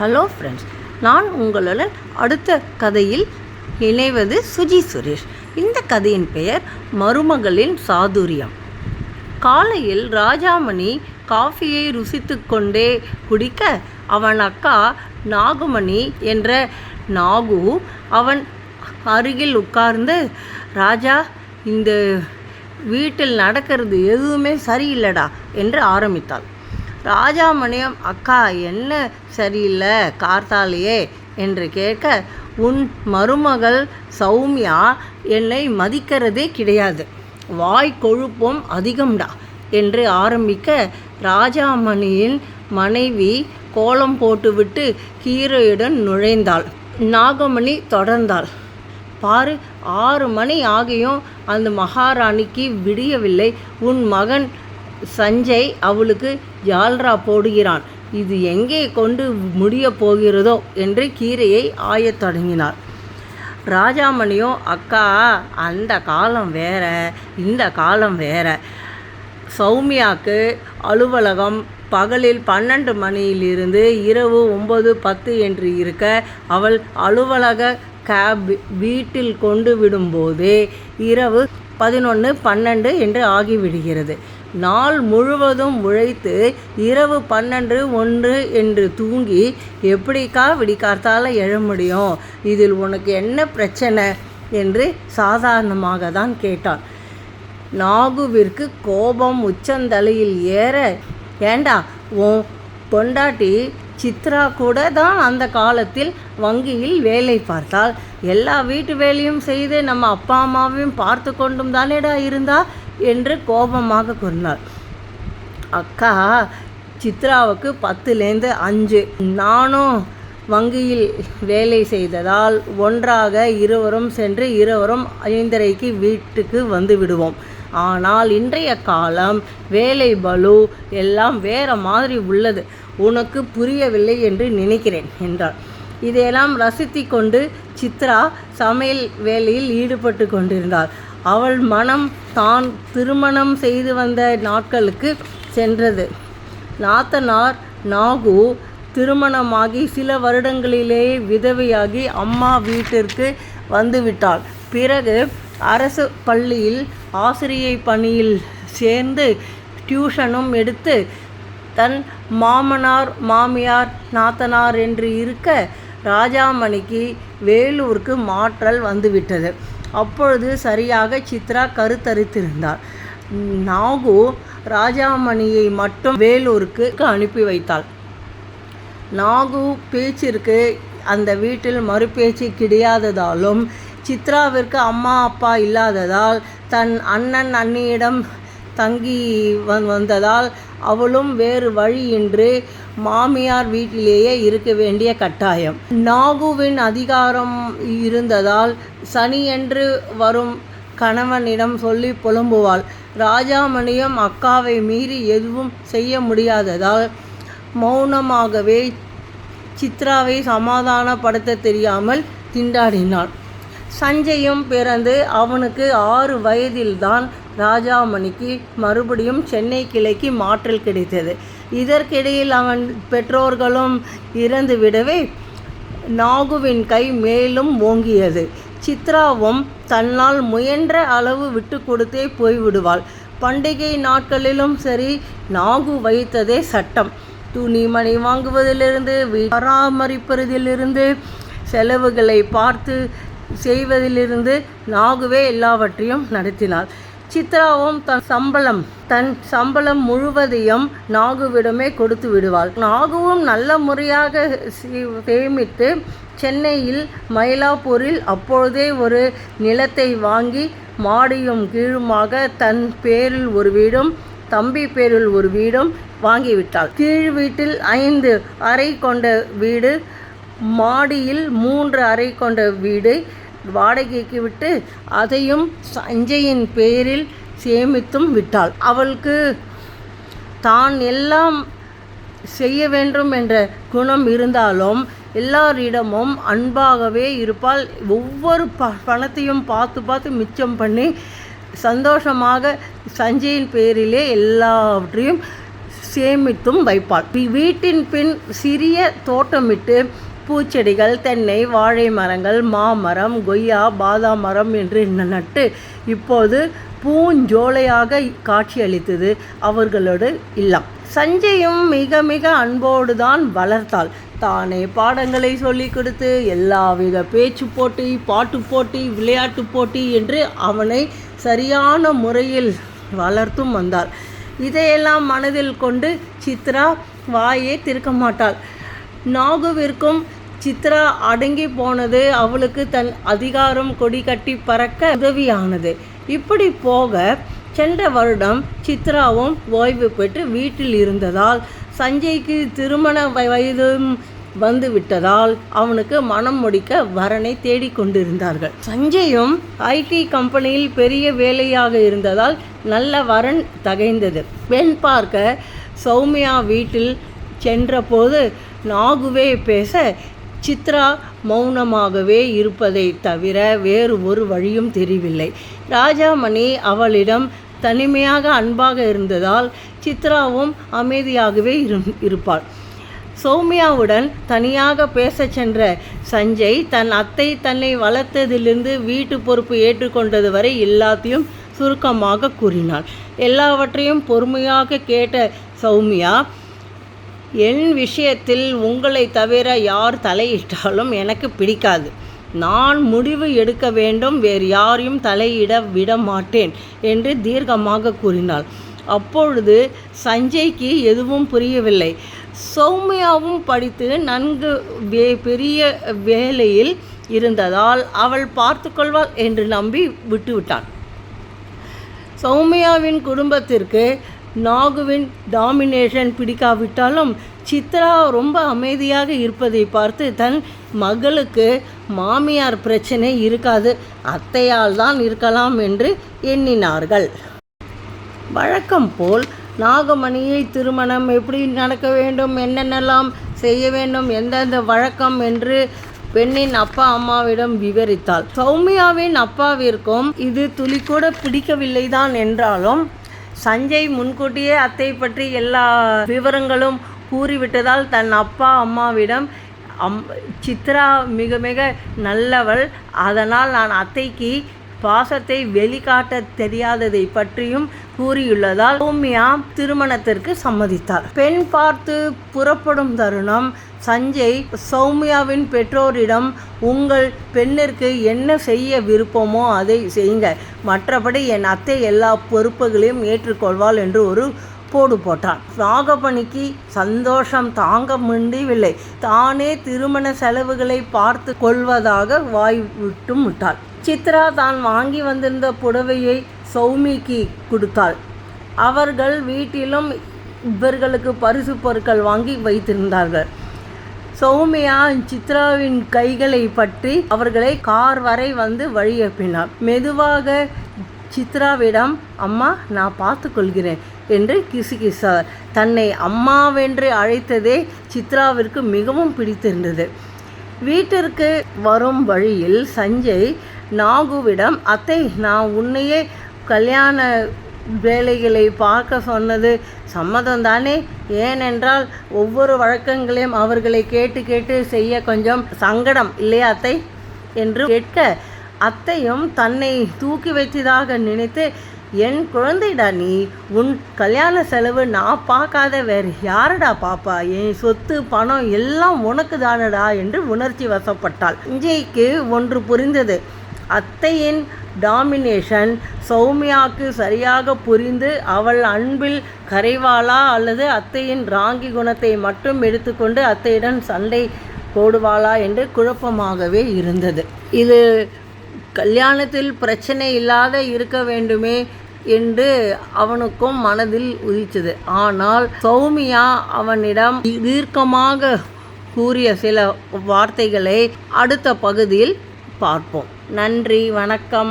Hello friends நான் உங்களுடன் அடுத்த கதையில் இணைவது சுஜி சுரேஷ். இந்த கதையின் பெயர் மருமகளின் சாதுரியம். காலையில் ராஜாமணி காஃபியை ருசித்து கொண்டே குடிக்க அவன் அக்கா நாகுமணி என்ற நாகு அவன் அருகில் உட்கார்ந்து ராஜா இந்த வீட்டில் நடக்கிறது எதுவுமே சரியில்லடா என்று ஆரம்பித்தாள். ராஜாமணியம் அக்கா என்ன சரியில்லை? கார்த்தாலேயே என்று கேட்க உன் மருமகள் சௌமியா என்னை மதிக்கிறதே கிடையாது. வாய் கொழுப்பும் அதிகம்டா என்று ஆரம்பிக்க ராஜாமணியின் மனைவி கோலம் போட்டுவிட்டு கீரையுடன் நுழைந்தாள். நாகமணி தொடர்ந்தாள். பாரு ஆறு மணி ஆகியும் அந்த மகாராணிக்கு விடியவில்லை. உன் மகன் சஞ்சய் அவளுக்கு ஜால்ரா போடுகிறான். இது எங்கே கொண்டு முடியப் போகிறதோ என்று கீரையை ஆயத் தொடங்கினார். ராஜாமணியும் அக்கா அந்த காலம் வேற இந்த காலம் வேற. சௌமியாக்கு அலுவலகம் பகலில் பன்னெண்டு மணியிலிருந்து இரவு ஒம்பது பத்து என்று இருக்க அவள் அலுவலக கேப் வீட்டில் கொண்டு விடும்போது இரவு பதினொன்று பன்னெண்டு என்று ஆகிவிடுகிறது. நாள் முழுவதும் உழைத்து இரவு பன்னெண்டு ஒன்று என்று தூங்கி எப்படிக்கா விடிக்கார்த்தால எழ முடியும்? இதில் உனக்கு என்ன பிரச்சனை? என்று சாதாரணமாக தான் கேட்டான். நாகுவிற்கு கோபம் உச்சந்தலையில் ஏற ஏண்டா உன் பொண்டாட்டி சித்ரா கூட தான் அந்த காலத்தில் வங்கியில் வேலை பார்த்தாள். எல்லா வீட்டு வேலையும் செய்து நம்ம அப்பா அம்மாவையும் பார்த்து கொண்டும் தானேடா இருந்தா? என்று கோபமாக கூறினார். அக்கா சித்ராவுக்கு பத்துலேருந்து அஞ்சு. நானும் வங்கியில் வேலை செய்ததால் ஒன்றாக இருவரும் சென்று இருவரும் ஐந்தரைக்கு வீட்டுக்கு வந்து விடுவோம். ஆனால் இன்றைய காலம் வேலை பலு எல்லாம் வேற மாதிரி உள்ளது. உனக்கு புரியவில்லை என்று நினைக்கிறேன் என்றார் இதையெல்லாம் ரசித்து கொண்டு சித்ரா சமையல் வேலையில் ஈடுபட்டு கொண்டிருந்தார் அவள் மனம் தான் திருமணம் செய்து வந்த நாட்களுக்கு சென்றது. நாத்தனார் நாகு திருமணமாகி சில வருடங்களிலேயே விதவையாகி அம்மா வீட்டிற்கு வந்துவிட்டாள். பிறகு அரசு பள்ளியில் ஆசிரியை பணியில் சேர்ந்து டியூஷனும் எடுத்து தன் மாமனார் மாமியார் நாத்தனார் என்று இருக்க ராஜாமணிக்கு வேலூருக்கு மாற்றல் வந்துவிட்டது. அப்பொழுது சரியாக சித்ரா கருத்தரித்திருந்தார். நாகு ராஜாமணியை மட்டும் வேலூருக்கு அனுப்பி வைத்தாள். நாகு பேச்சிற்கு அந்த வீட்டில் மறுபேச்சு கிடையாததாலும் சித்ராவிற்கு அம்மா அப்பா இல்லாததால் தன் அண்ணன் அண்ணியிடம் தங்கி வந்ததால் அவளும் வேறு வழியின்றி மாமியார் வீட்டிலேயே இருக்க வேண்டிய கட்டாயம். நாகுவின் அதிகாரம் இருந்ததால் சனியன்று வரும் கணவனிடம் சொல்லி புலம்புவாள். ராஜாமணியும் அக்காவை மீறி எதுவும் செய்ய முடியாததால் மௌனமாகவே சித்ராவை சமாதானப்படுத்த தெரியாமல் திண்டாடினாள். சஞ்சயும் பிறந்து அவனுக்கு ஆறு வயதில்தான் ராஜாமணிக்கு மறுபடியும் சென்னை கிளைக்கு மாற்றல் கிடைத்தது. இதற்கிடையில் அவன் பெற்றோர்களும் இறந்துவிடவே நாகுவின் கை மேலும் ஓங்கியது. சித்ராவும் தன்னால் முயன்ற அளவு விட்டு கொடுத்தே போய்விடுவாள். பண்டிகை நாட்களிலும் சரி நாகு வைத்ததே சட்டம். துணிமணி வாங்குவதிலிருந்து பராமரிப்பதிலிருந்து செலவுகளை பார்த்து செய்வதிலிருந்து நாகுவே எல்லாவற்றையும் நடத்தினாள். சித்ராவும் தன் சம்பளம் தன் சம்பளம் முழுவதையும் நாகுவிடமே கொடுத்து விடுவாள். நாகுவும் நல்ல முறையாக சேமித்து சென்னையில் மயிலாப்பூரில் அப்பொழுதே ஒரு நிலத்தை வாங்கி மாடியும் கீழுமாக தன் பேரில் ஒரு வீடும் தம்பி பேரில் ஒரு வீடும் வாங்கிவிட்டாள் கீழ் வீட்டில் ஐந்து அறை கொண்ட வீடு மாடியில் மூன்று அறை கொண்ட வீடு வாடகைக்கு விட்டு அதையும் சஞ்சயின் பேரில் சேமித்தும் விட்டாள். அவளுக்கு தான் எல்லாம் செய்ய வேண்டும் என்ற குணம் இருந்தாலும் எல்லாரிடமும் அன்பாகவே இருப்பால் ஒவ்வொரு ப பணத்தையும் பார்த்து பார்த்து மிச்சம் பண்ணி சந்தோஷமாக சஞ்சயின் பேரிலே எல்லாவற்றையும் சேமித்தும் வைப்பாள். வீட்டின் பின் சிறிய தோட்டமிட்டு பூச்செடிகள் தென்னை வாழை மரங்கள் மாமரம் கொய்யா பாதாம் மரம் என்று நட்டு இப்போது பூஞ்சோலையாக காட்சியளித்தது அவர்களோடு இல்லம். சஞ்சயும் மிக மிக அன்போடு தான் வளர்த்தாள். தானே பாடங்களை சொல்லிக் கொடுத்து எல்லாவித பேச்சு போட்டி பாட்டு போட்டி விளையாட்டு போட்டி என்று அவனை சரியான முறையில் வளர்த்தும் வந்தாள். இதையெல்லாம் மனதில் கொண்டு சித்ரா வாயே திறக்க மாட்டாள். நாகுவிற்கும் சித்ரா அடங்கி போனது அவளுக்கு தன் அதிகாரம் கொடி கட்டி பறக்க உதவியானது. இப்படி போக சென்ற வருடம் சித்ராவும் ஓய்வு பெற்று வீட்டில் இருந்ததால் சஞ்சய்க்கு திருமண வயதும் வந்து விட்டதால் அவனுக்கு மனம் முடிக்க வரனை தேடிக்கொண்டிருந்தார்கள் சஞ்சயும் ஐடி கம்பெனியில் பெரிய வேலையாக இருந்ததால் நல்ல வரன் தகைந்தது. பெண் பார்க்க சௌமியா வீட்டில் சென்றபோது நாகுவே பேச சித்ரா மௌனமாகவே இருப்பதை தவிர வேறு ஒரு வழியும் தெரியவில்லை. ராஜாமணி அவளிடம் தனிமையாக அன்பாக இருந்ததால் சித்ராவும் அமைதியாகவே இரு இருப்பாள். சௌமியாவுடன் தனியாக பேசச் சென்ற சஞ்சய் தன் அத்தை தன்னை வளர்த்ததிலிருந்து வீட்டு பொறுப்பு ஏற்றுக்கொண்டது வரை எல்லாத்தையும் சுருக்கமாக கூறினாள். எல்லாவற்றையும் பொறுமையாக கேட்ட சௌமியா என் விஷயத்தில் உங்களை தவிர யார் தலையிட்டாலும் எனக்கு பிடிக்காது. நான் முடிவு எடுக்க வேண்டும் வேறு யாரையும் தலையிட விட மாட்டேன் என்று தீர்க்கமாக கூறினாள். அப்பொழுது சஞ்சய்க்கு எதுவும் புரியவில்லை. சௌமியாவும் படித்து நன்கு வே பெரிய வேலையில் இருந்ததால் அவள் பார்த்துக்கொள்வாள் என்று நம்பி விட்டுவிட்டான் சௌமியாவின் குடும்பத்திற்கு நாகுவின் டாமினேஷன் பிடிக்காவிட்டாலும் சித்ரா ரொம்ப அமைதியாக இருப்பதை பார்த்து தன் மகளுக்கு மாமியார் பிரச்சனை இருக்காது. அத்தையால் தான் இருக்கலாம் என்று எண்ணினார்கள். வழக்கம் போல் நாகமணியை திருமணம் எப்படி நடக்க வேண்டும் என்னென்னலாம் செய்ய வேண்டும் எந்தெந்த வழக்கம் என்று பெண்ணின் அப்பா அம்மாவிடம் விவரித்தாள். சௌமியாவின் அப்பாவிற்கும் இது துளி கூட பிடிக்கவில்லை தான் என்றாலும் சஞ்சய் முன்கூட்டியே அத்தை பற்றி எல்லா விவரங்களும் கூறிவிட்டதால் தன் அப்பா அம்மாவிடம் அம் சித்ரா மிக மிக நல்லவள். அதனால் நான் அத்தைக்கு பாசத்தை வெளிக்காட்ட தெரியாததை பற்றியும் கூறியுள்ளதால் சௌமியா திருமணத்திற்கு சம்மதித்தார் பெண் பார்த்து புறப்படும் தருணம் சஞ்சய் சௌமியாவின் பெற்றோரிடம் உங்கள் பெண்ணிற்கு என்ன செய்ய விருப்பமோ அதை செய்யுங்க. மற்றபடி என் அத்தை எல்லா பொறுப்புகளையும் ஏற்றுக்கொள்வாள் என்று ஒரு போடு போட்டான். நாகபணிக்கு சந்தோஷம் தாங்க முடியவில்லை. தானே திருமண செலவுகளை பார்த்து கொள்வதாக வாய் விட்டும் விட்டாள் சித்ரா தான் வாங்கி வந்திருந்த புடவையை சௌமிக்கு கொடுத்தாள். அவர்கள் வீட்டிலும் இவர்களுக்கு பரிசு பொருட்கள் வாங்கி வைத்திருந்தார்கள். சௌமியா சித்ராவின் கைகளை பற்றி அவர்களை கார் வரை வந்து வழியப்பினார். மெதுவாக சித்ராவிடம் அம்மா நான் பார்த்து கொள்கிறேன் என்று கிசுகிசார். தன்னை அம்மாவென்று அழைத்ததே சித்ராவிற்கு மிகவும் பிடித்திருந்தது. வீட்டிற்கு வரும் வழியில் சஞ்சய் நாகுவிடம் அத்தை நான் உன்னையே கல்யாண வேலைகளை பார்க்க சொன்னது சம்மதம் தானே ஏனென்றால் ஒவ்வொரு வழக்கங்களையும் அவர்களை கேட்டு கேட்டு செய்ய கொஞ்சம் சங்கடம் இல்லையா அத்தை? என்று கேட்க அத்தையும் தன்னை தூக்கி வைத்ததாக நினைத்து என் குழந்தைடா நீ உன் கல்யாண செலவு நான் பார்க்காத வேறு யாரடா பாப்பா? என் சொத்து பணம் எல்லாம் உனக்கு தானடா? என்று உணர்ச்சி வசப்பட்டாள். இஞ்சைக்கு ஒன்று புரிந்தது. அத்தையின் டாமினேஷன் சௌமியாவுக்கு சரியாக புரிந்து அவள் அன்பில் கரைவாளா அல்லது அத்தையின் ராங்கி குணத்தை மட்டும் எடுத்துக்கொண்டு அத்தையுடன் சண்டை போடுவாளா என்று குழப்பமாகவே இருந்தது. இது கல்யாணத்தில் பிரச்சனை இல்லாத இருக்க வேண்டுமே என்று அவனுக்கும் மனதில் உதித்தது. ஆனால் சௌமியா அவனிடம் தீர்க்கமாக கூறிய சில வார்த்தைகளை அடுத்த பகுதியில் பார்ப்போம். நன்றி வணக்கம்.